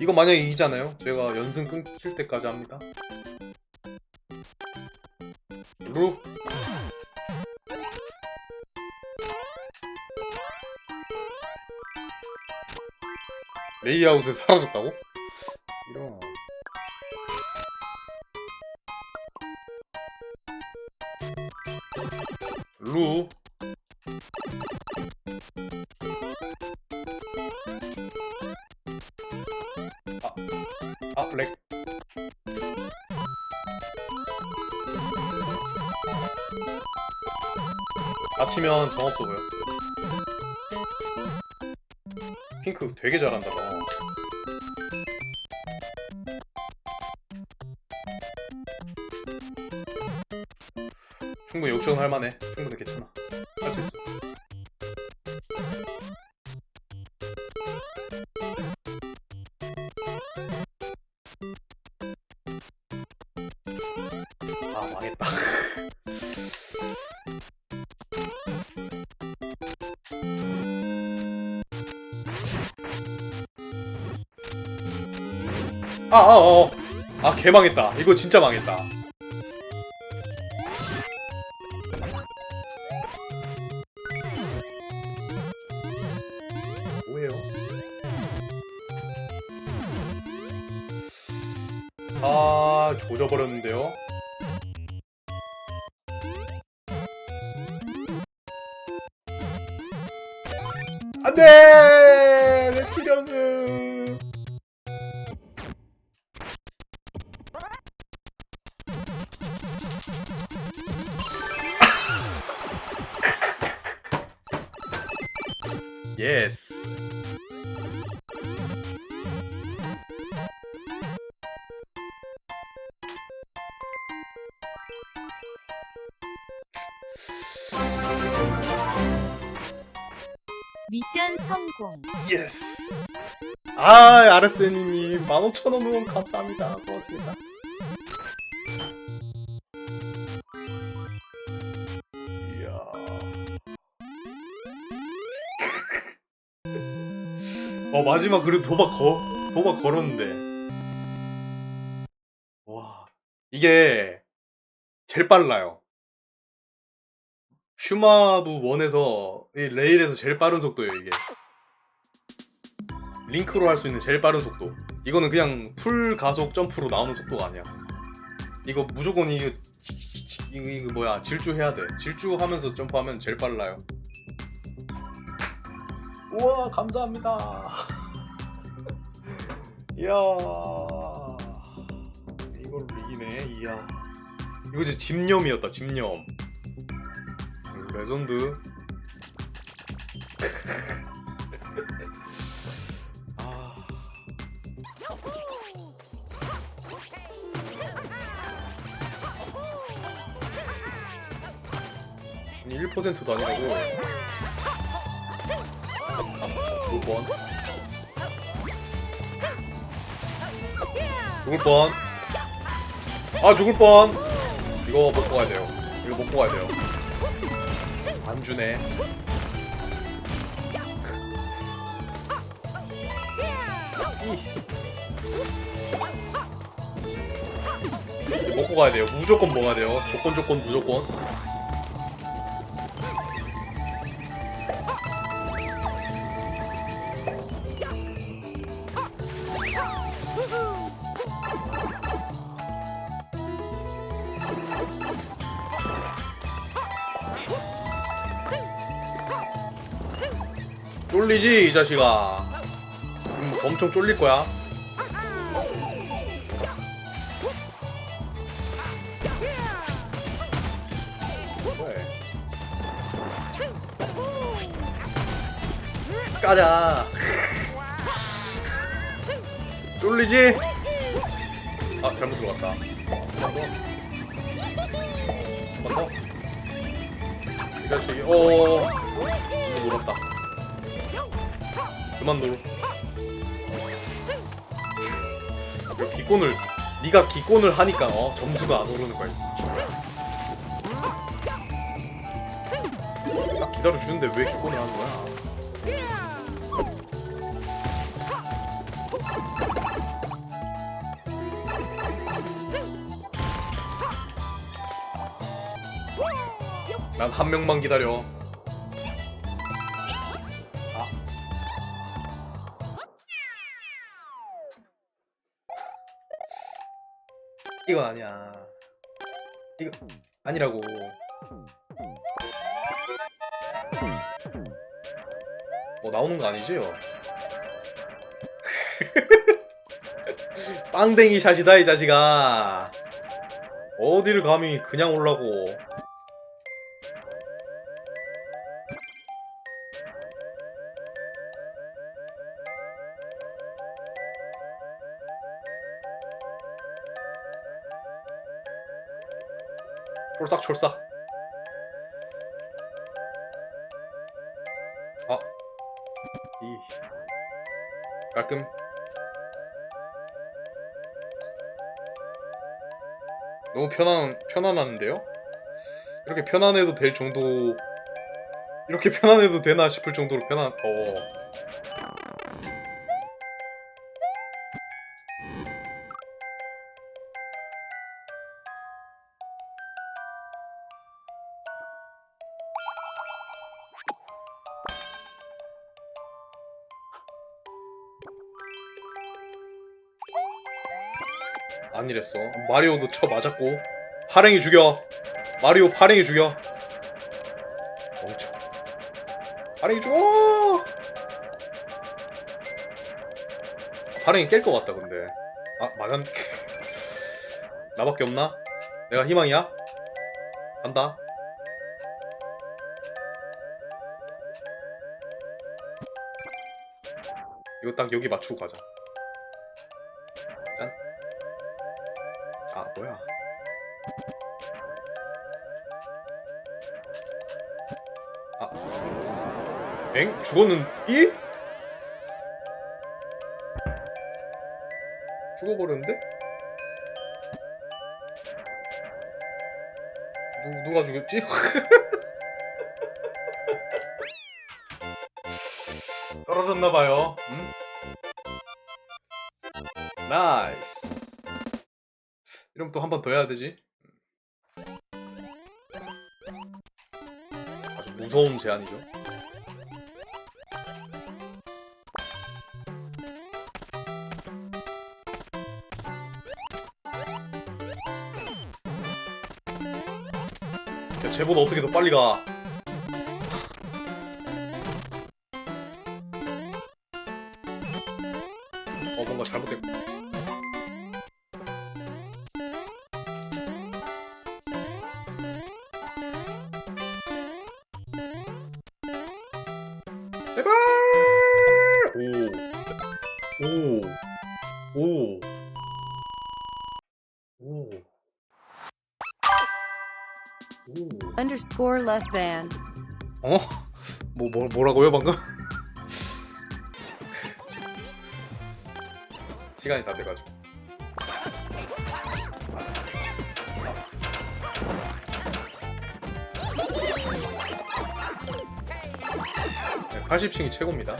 이거 만약에 이기잖아요. 제가 연승 끊길 때까지 합니다. 루. 레이아웃에 사라졌다고? 다치면 정 없어 보여. 핑크 되게 잘한다, 너. 충분히 욕심은 할만해. 충분히 괜찮아. 할 수 있어. 아, 아, 어. 아, 개 망했다. 이거 진짜 망했다. 뭐예요? 아, 조져버렸는데요. 예스 미션 성공. 예스 아 아르세니님 15,000원 후원 감사합니다. 고맙습니다 어 마지막 그래도 도박 거 도박 걸었는데. 와 이게 제일 빨라요. 슈마부 1에서 이 레일에서 제일 빠른 속도예요 이게. 링크로 할 수 있는 제일 빠른 속도. 이거는 그냥 풀 가속 점프로 나오는 속도가 아니야. 이거 무조건 이거, 이거 뭐야 질주해야 돼. 질주하면서 점프하면 제일 빨라요 우와 감사합니다. 이야. 이걸 이기네 이야. 이거 진짜 집념이었다 집념. 레전드. 아. 아니 1%도 아니라고 죽을 뻔 죽을 뻔아 죽을 뻔 이거 먹고 가야 돼요 이거 먹고 가야 돼요 안 주네 이. 먹고 가야 돼요. 무조건 먹어야 돼요. 조건 조건 무조건. 쫄리지 이 자식아. 음, 엄청 쫄릴 거야. 까자. 쫄리지? 아 잘못 들어갔다. 한번 더. 한번 더. 이 자식이 어. 이거 놀았다. 그만둬. 그 기권을 네가 기권을 하니까 어, 점수가 안 오르는 거야 딱 기다려주는데 왜 기권을 하는 거야? 난 한 명만 기다려. 아니라고. 뭐 나오는 거 아니지요? 빵댕이 샷이다 이 자식아. 어디를 감히 그냥 올라고. 촐싹촐싹. 아, 이 깔끔. 너무 편안 편안한데요? 이렇게 편안해도 될 정도 이렇게 편안해도 되나 싶을 정도로 편안. 어. 안 이랬어. 마리오도 쳐 맞았고 파랭이 죽여. 마리오 파랭이 죽여. 멍청. 파랭이 죽어. 파랭이 깰 것 같다 근데. 아 맞았. 나밖에 없나? 내가 희망이야? 간다. 이거 딱 여기 맞추고 가자. 뭐야? 아, 엥? 죽었는 이? 죽어버렸는데? 누 누가 죽였지? 떨어졌나봐요. 음? 나이스. 이러면 또 한 번 더 해야 되지. 아주 무서운 제안이죠. 야, 쟤보다 어떻게 더 빨리 가? Underscore less than. 어? 뭐, 뭐 뭐라고요 방금? 시간이 다 돼가지고. 네, 80층이 최고입니다.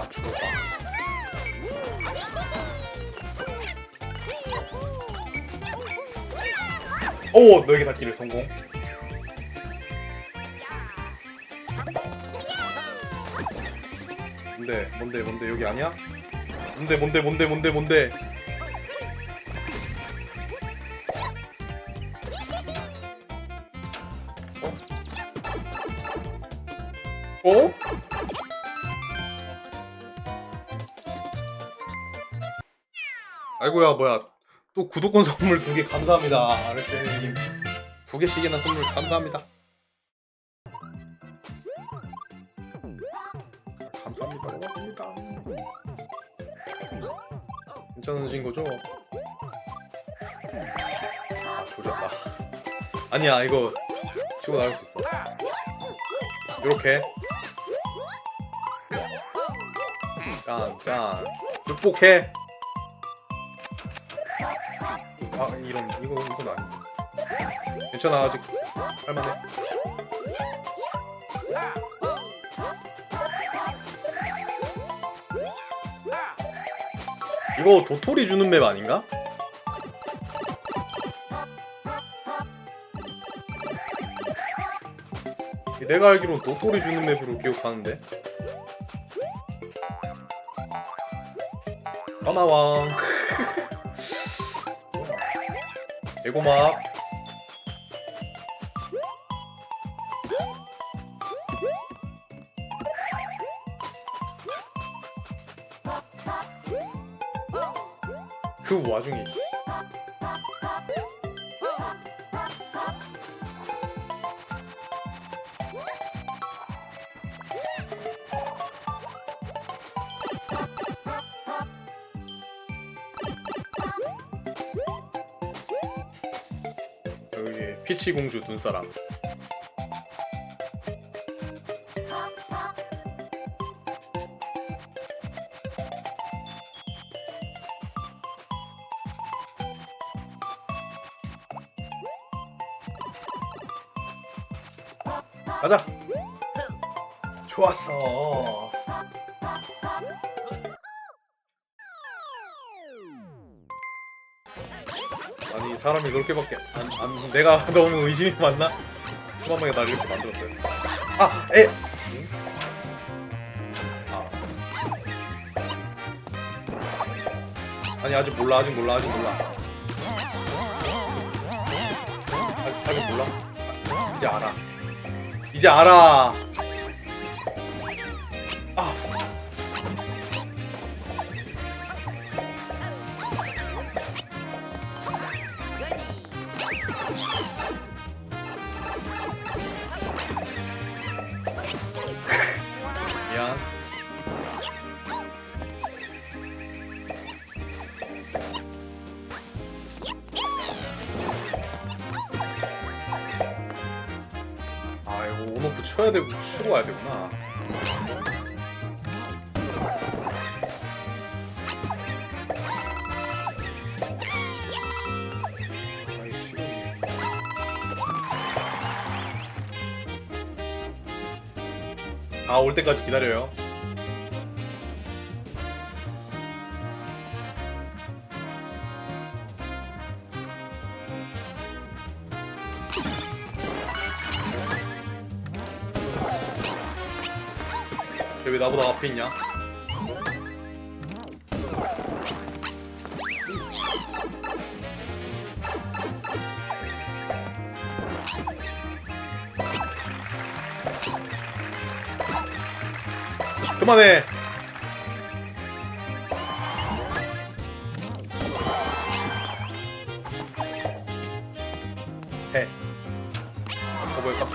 아 죽었다. 오 너에게 닿기를 성공. 뭔데 뭔데 뭔데 여기 아니야? 뭔데 뭔데 뭔데 뭔데 뭔데 어? 아이고야 뭐야 또 구독권 선물 두 개 감사합니다 아르세님 두 개씩이나 선물 감사합니다 고맙습니다. 괜찮으신 거죠? 아 조졌다. 아니야 이거 치고 나갈 수 있어. 이렇게 짠짠 극복해. 아 이런 이거 이건 아니. 괜찮아 아직 할만해. 이거 도토리 주는 맵 아닌가? 내가 알기로는 도토리 주는 맵으로 기억하는데 까마왕 개고막 그 와중에 피치 공주 눈사람. 가자. 좋았어 사람이 그렇게밖에 안, 안 내가 너무 의심이 많나? 초반에 날 이렇게 만들었어요 아! 에! 응? 아. 아니 아직 몰라 아직 몰라 아직 몰라 아, 아직 몰라 아, 이제 알아 이제 알아 아 쳐야 되고 치고 와야 되구나. 지금 다올 때까지 기다려요 왜 나보다 앞에 있냐? 그만해. 해. 어깜